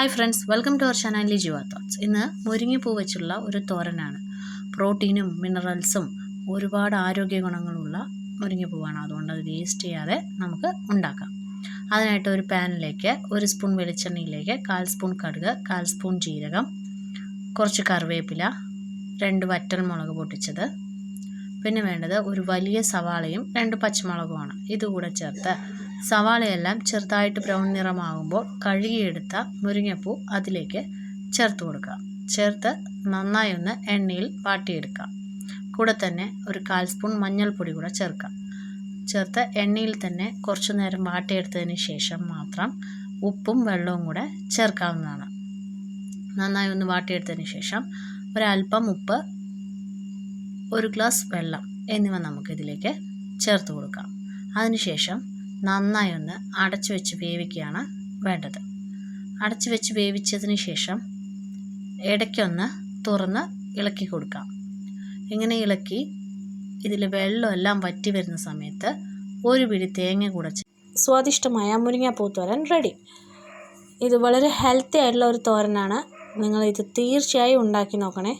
Hi friends welcome to our channel Jeeva thoughts ഇന്ന് മുരിങ്ങപ്പൂ വെച്ചുള്ള ഒരു തോരനാണ്. പ്രോട്ടീനും മിനറൽസും ഒരുപാട് ആരോഗ്യ ഗുണങ്ങളുള്ള മുരിങ്ങപ്പൂവാണ്. അതുകൊണ്ട് അത് വേസ്റ്റ് ചെയ്യാതെ നമുക്ക് ഉണ്ടാക്കാം. അതിനായിട്ട് ഒരു പാനിലേക്ക് ഒരു സ്പൂൺ വെളിച്ചെണ്ണയിലേക്ക് കാൽ സ്പൂൺ കടുക് കാൽ സ്പൂൺ ജീരകം കുറച്ച് കറിവേപ്പില രണ്ട് വറ്റൽ മുളക് പൊട്ടിച്ചത് പിന്നെ വേണ്ടത് ഒരു വലിയ സവാളയും രണ്ട് പച്ചമുളകുമാണ്. ഇതുകൂടെ ചേർത്ത് സവാളയെല്ലാം ചെറുതായിട്ട് ബ്രൗൺ നിറമാകുമ്പോൾ കഴുകിയെടുത്ത മുരിങ്ങപ്പൂ അതിലേക്ക് ചേർത്ത് കൊടുക്കുക. ചേർത്ത് നന്നായി ഒന്ന് എണ്ണയിൽ വാട്ടിയെടുക്കാം കൂടെ തന്നെ ഒരു കാൽ സ്പൂൺ മഞ്ഞൾപ്പൊടി കൂടെ ചേർക്കാം ചേർത്ത് എണ്ണയിൽ തന്നെ കുറച്ചു നേരം വാട്ടിയെടുത്തതിന് ശേഷം മാത്രം ഉപ്പും വെള്ളവും കൂടെ ചേർക്കാവുന്നതാണ്. നന്നായി ഒന്ന് വാട്ടിയെടുത്തതിന് ശേഷം ഒരല്പം ഉപ്പ് ഒരു ഗ്ലാസ് വെള്ളം എന്നിവ നമുക്കിതിലേക്ക് ചേർത്ത് കൊടുക്കാം. അതിനുശേഷം നന്നായി ഒന്ന് അടച്ചു വെച്ച് വേവിക്കുകയാണ് വേണ്ടത്. അടച്ചു വെച്ച് വേവിച്ചതിന് ശേഷം ഇടയ്ക്കൊന്ന് തുറന്ന് ഇളക്കി കൊടുക്കാം. ഇങ്ങനെ ഇളക്കി ഇതിൽ വെള്ളമെല്ലാം വറ്റി വരുന്ന സമയത്ത് ഒരു പിടി തേങ്ങ കുടച്ച് സ്വാദിഷ്ടമായ മുരിങ്ങാപ്പൂ തോരൻ റെഡി. ഇത് വളരെ ഹെൽത്തി ആയിട്ടുള്ള ഒരു തോരനാണ്. നിങ്ങൾ ഇത് തീർച്ചയായും ഉണ്ടാക്കി നോക്കണേ.